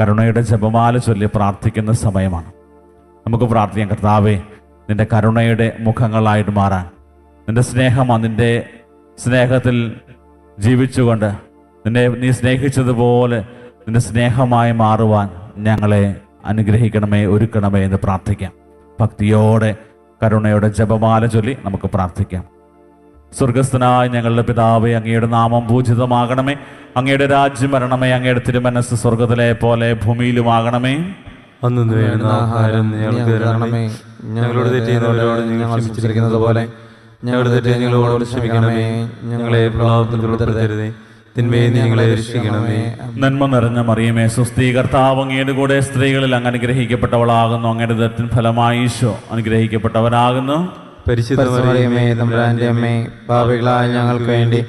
കരുണയുടെ ജപമാല ചൊല്ലി പ്രാർത്ഥിക്കുന്ന സമയമാണ്. നമുക്ക് പ്രാർത്ഥിക്കാം കർത്താവേ നിന്റെ കരുണയുടെ മുഖങ്ങളായിട്ട് മാറാൻ. നിന്റെ സ്നേഹം അതിന്റെ സ്നേഹത്തിൽ ജീവിച്ചുകൊണ്ട് നിന്നെ നീ സ്നേഹിച്ചതുപോലെ നിന്റെ സ്നേഹമായി മാറുവാൻ ഞങ്ങളെ അനുഗ്രഹിക്കണമേ ഒരുക്കണമേ എന്ന് പ്രാർത്ഥിക്കാം. ഭക്തിയോടെ കരുണയുടെ ജപമാല ചൊല്ലി നമുക്ക് പ്രാർത്ഥിക്കാം. സ്വർഗസ്ഥനായ ഞങ്ങളുടെ പിതാവേ അങ്ങയുടെ നാമം പൂജിതമാകണമേ. അങ്ങയുടെ രാജ്യം വരണമേ അങ്ങയുടെ തിരുമനസ് സ്വർഗത്തിലെ പോലെ ഭൂമിയിലുമാകണമേ. അന്നു ആഹാരം ഞങ്ങൾക്ക് തരണമേ. ഞങ്ങളോട് തെറ്റിയുന്നവരോട് ഞങ്ങൾ ക്ഷമിച്ചിരിക്കുന്നത് പോലെ ഞങ്ങളുടെ തെറ്റ് ഞങ്ങളോട് ക്ഷമിക്കണമേ. ഞങ്ങളെ പ്രഭാവത്തിൽ ഉൾപ്പെടുത്തരുതേ. നന്മ നിറഞ്ഞ മറിയമേ സുസ്ഥീ കർത്താവ് അങ്ങയുടെ കൂടെ സ്ത്രീകളിൽ അങ്ങ് അനുഗ്രഹിക്കപ്പെട്ടവളാകുന്നു. അങ്ങയുടെ ദത്തിൻ ഫലമായി ഈശോ അനുഗ്രഹിക്കപ്പെട്ടവനാകുന്നു. പരിശുദ്ധ മറിയമേ തമ്പുരാന്റെ അമ്മേ പാപികളായ ഞങ്ങൾക്ക് വേണ്ടി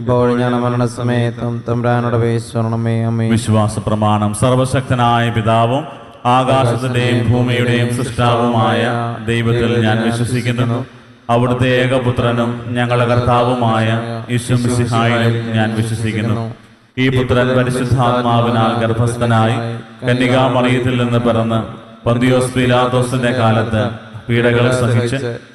ഇപ്പോൾ ഞങ്ങളുടെ മരണസമയത്തും തമ്പ്രാനോട് പേശണമേ അമ്മേ. വിശ്വാസ പ്രമാണം സർവശക്തനായ പിതാവും ആകാശത്തിന്റെയും ഭൂമിയുടെയും സൃഷ്ടാവുമായ ദൈവത്തിൽ ഞാൻ വിശ്വസിക്കുന്നു. അവിടുത്തെ ഏകപുത്രനും ഞങ്ങളുടെ കർത്താവുമായ യേശു മിശിഹായിലും ഞാൻ വിശ്വസിക്കുന്നു. ഈ പുത്രൻ പരിശുദ്ധാത്മാവിനാൽ ഗർഭസ്ഥനായി കന്യകാമറിയത്തിൽ നിന്ന് പിറന്ന് പന്തിയോസ് പീലാത്തോസിന്റെ കാലത്ത് പീഡകൾ സഹിച്ച്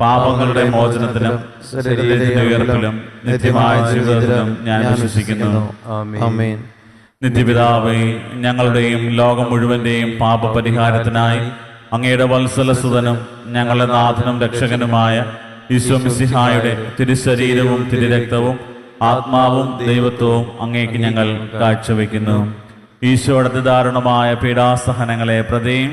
പാപങ്ങളുടെ മോചനത്തിലും ശരീരത്തിന്റെ ഉയർപ്പിലും നിത്യമായ ജീവിതത്തിലും ഞാൻ വിശ്വസിക്കുന്നു. ആമേൻ. നിത്യപിതാവേ ഞങ്ങളുടെയും ലോകം മുഴുവന്റെയും പാപപരിഹാരത്തിനായി അങ്ങയുടെ വത്സലസുതനും ഞങ്ങളുടെ നാഥനും രക്ഷകനുമായ ഈശ്വമിസിഹായുടെ തിരുശരീരവും തിരുരക്തവും ആത്മാവും ദൈവത്വവും അങ്ങേക്ക് ഞങ്ങൾ കാഴ്ചവെക്കുന്നു. ഈശോയുടെ ദാരുണമായ പീഡാസഹനങ്ങളെ പ്രതിയും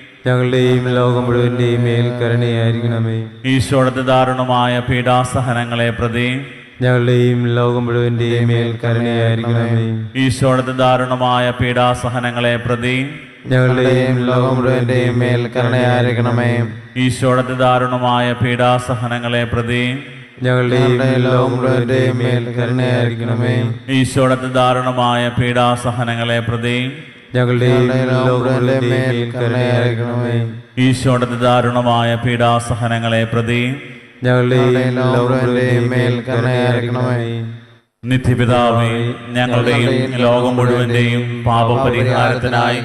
ഞങ്ങളുടെയും ലോകം മുഴുവന്റെയും മേൽ കരുണയായിരിക്കണമേ. ഈശോയുടെ ദാരുണമായ പീഡാസഹനങ്ങളെ പ്രതി ഞങ്ങളുടെയും ലോകം മുഴുവന്റെയും മേൽ കരുണയായിരിക്കണമേ. ഈശോയുടെ ദാരുണമായ പീഡാസഹനങ്ങളെ പ്രതി ഞങ്ങളുടെയും ലോകം മുഴുവന്റെയും മേൽ കരുണയായിരിക്കണമേ. ഈശോയുടെ ദാരുണമായ പീഡാസഹനങ്ങളെ പ്രതി ഞങ്ങളുടെയും ലോകം മുഴുവന്റെയും മേൽ കരുണയായിരിക്കണമേ. ഈശോയുടെ ദാരുണമായ പീഡാസഹനങ്ങളെ പ്രതിയും ഈശോയുടെ ദാരുണമായ പീഡാസഹനങ്ങളെ പ്രതി ഞങ്ങളുടെയും ലോകം മുഴുവന്റെയും മേൽ കരുണയായിരിക്കണമേ നിത്യപിതാവേ ഞങ്ങളുടെയും ലോകം മുഴുവന്റെയും പാപപരിഹാരത്തിനായി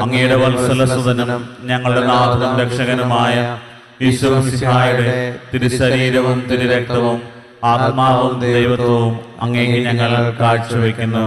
അങ്ങയുടെ വത്സലസുതനും ഞങ്ങളുടെ നാഥനും രക്ഷകനുമായ ഈശ്വരസിഹായുടെ തിരുശരീരവും തിരുരക്തവും ആത്മാവും ദൈവത്വവും അങ്ങേക്ക് ഞങ്ങൾ കാഴ്ചവെക്കുന്നു.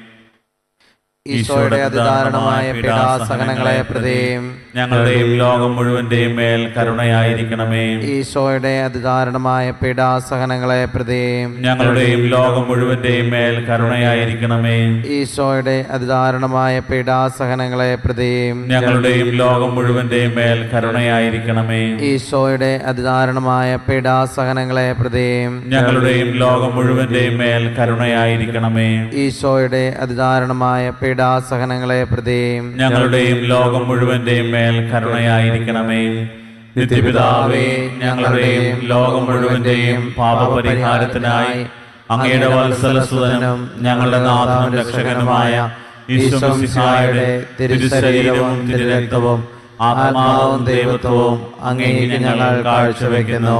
ഈശോയുടെ അതിദാരുണമായ പീഡാസഹനങ്ങളെ പ്രതിയും ഞങ്ങളുടെയും ലോകം മുഴുവന്റെയും മേൽ കരുണയായിരിക്കണമേ. ഈശോയുടെ അതിദാരുണമായ പീഡാസഹനങ്ങളെ പ്രതിയും ഞങ്ങളുടെയും ലോകം മുഴുവന്റെയും മേൽ കരുണയായിരിക്കണമേ. ഈശോയുടെ അതിദാരുണമായ പീഡാസഹനങ്ങളെ പ്രതിയും ഞങ്ങളുടെയും ലോകം മുഴുവന്റെയും മേൽ കരുണയായിരിക്കണമേ. ഈശോയുടെ അതിദാരുണമായ പീഡാസഹനങ്ങളെ പ്രതിയും ഞങ്ങളുടെയും ലോകം മുഴുവന്റെയും മേൽ കരുണയായിരിക്കണമേ. ഈശോയുടെ അതിദാരുണമായ പീഡാസഹനങ്ങളെ പ്രതിയും ഞങ്ങളുടെയും ലോകം മുഴുവന്റെയും മേൽ കരുണയായിരിക്കണമേ. നിത്യപിതാവേ ഞങ്ങളുടെയും ലോകം മുഴുവന്റെയും പാപപരിഹാരത്തിനായി അങ്ങയുടെ വത്സലസുതനും ഞങ്ങളുടെ നാഥനും രക്ഷകനുമായ ഈശോമിശിഹായുടെ തിരുശരീരവും തിരുരക്തവും ആത്മാവും ദൈവത്വവും അങ്ങേക്ക് ഞങ്ങൾ കാഴ്ചവെക്കുന്നു.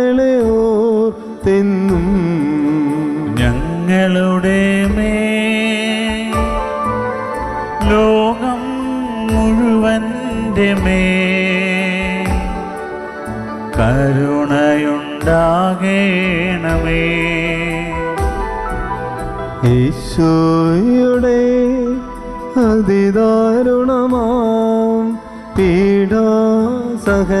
സഹനങ്ങളെ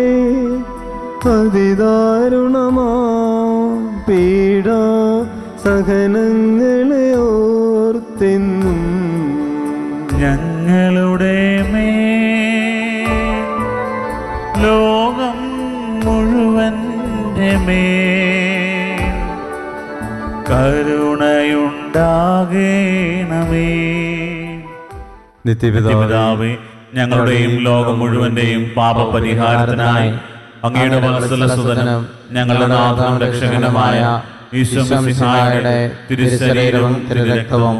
അതിദാരുണമാം പീഡ സഹനങ്ങളെ ഓർത്തെന്നും ഞങ്ങളുടെ മേ ലോകം മേ കരുണയുണ്ടാകേണമേ. നിത്യപിതാവേ ഞങ്ങളുടെയും ലോകം മുഴുവന്റെയും പാപപരിഹാരത്തിനായി അങ്ങയുടെ വത്സലസുതനും ഞങ്ങളുടെ നാഥനും രക്ഷകനുമായ ഈശോ മിശിഹായുടെ തിരുശരീരവും തിരുരക്തവും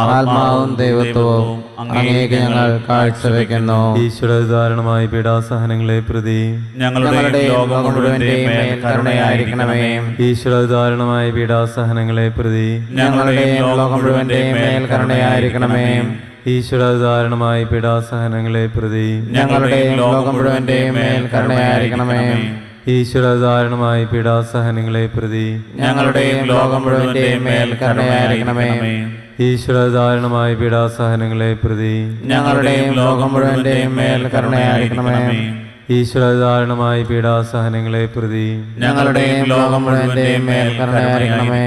ആത്മാവും ദൈവത്വവും അങ്ങേക്ക് ഞങ്ങൾ കാഴ്ചവെക്കുന്നു. ഈശ്വരധാരണമായ പീഡാസഹനങ്ങളെ പ്രതി ഞങ്ങളുടെ ലോകം മുഴുവന്റെയും കരുണയായിരിക്കണമേ. ഈശ്വരധാരണമായ പീഡാസഹനങ്ങളെ പ്രതി ഞങ്ങളുടെ ലോകം മുഴുവന്റെയും മേൽ കരുണയായിരിക്കണമേ. ഈശ്വരധാരണമായ പീഡാസഹനങ്ങളെ പ്രതി ഞങ്ങളുടെ ലോകം മുഴുവന്റെയും മേൽ കരുണയായിരിക്കണമേ. ഈശ്വരധാരണമായ പീഡാസഹനങ്ങളെ പ്രതി ഞങ്ങളുടെ ലോകം മുഴുവന്റെയും മേൽ കരുണയായിരിക്കണമേ. ഈശ്വരധാരണമായ പീഡാസഹനങ്ങളെ പ്രതി ഞങ്ങളുടെ ലോകം മുഴുവന്റെയും മേൽ കരുണയായിരിക്കണമേ. ഈശ്വരധാരണമായ പീഡാസഹനങ്ങളെ പ്രതി ഞങ്ങളുടെ ലോകം മുഴുവന്റെയും മേൽ കരുണയായിരിക്കണമേ.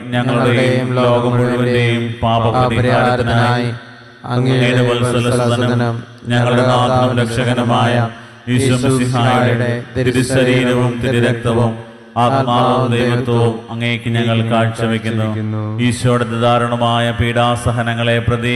ഞങ്ങളുടെയും ലോകം മുഴുവന്റെയും പാപപരിഹാരത്തിനായി അങ്ങയുടെ വത്സലസുതനും ഞങ്ങളുടെ നാഥനും രക്ഷകനുമായ ഈശ്വരസിഹായുടെ തിരുശരീരവും തിരുരക്തവും ആത്മാവും ദൈവത്വവും അങ്ങേക്ക് ഞങ്ങൾ കാഴ്ചവെക്കുന്നു. ഈശോയുടെ ദാരുണമായ പീഡാസഹനങ്ങളെ പ്രതി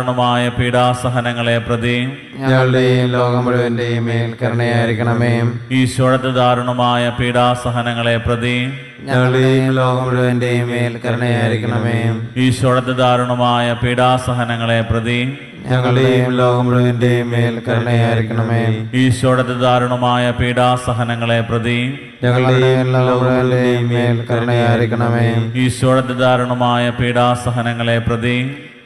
ദാരുണമായ പീഡാസഹനങ്ങളെ പ്രതി ഞങ്ങളുടെയും ലോകം മുഴുവന്റെയും മേൽ കരുണയായിരിക്കണമേ. ദാരുണമായ പീഡാസഹനങ്ങളെ പ്രതി ഞങ്ങളുടെയും ലോകം മുഴുവന്റെയും മേൽ കരുണയായിരിക്കണമേ. ദാരുണമായ പീഡാസഹനങ്ങളെ പ്രതി ഞങ്ങളുടെയും ലോകം മുഴുവന്റെയും മേൽ കരുണയായിരിക്കണമേ. ദാരുണമായ പീഡാസഹനങ്ങളെ പ്രതി ഞങ്ങളുടെയും ലോകം മുഴുവന്റെയും മേൽ കരുണയായിരിക്കണമേ. ദാരുണമായ പീഡാസഹനങ്ങളെ പ്രതി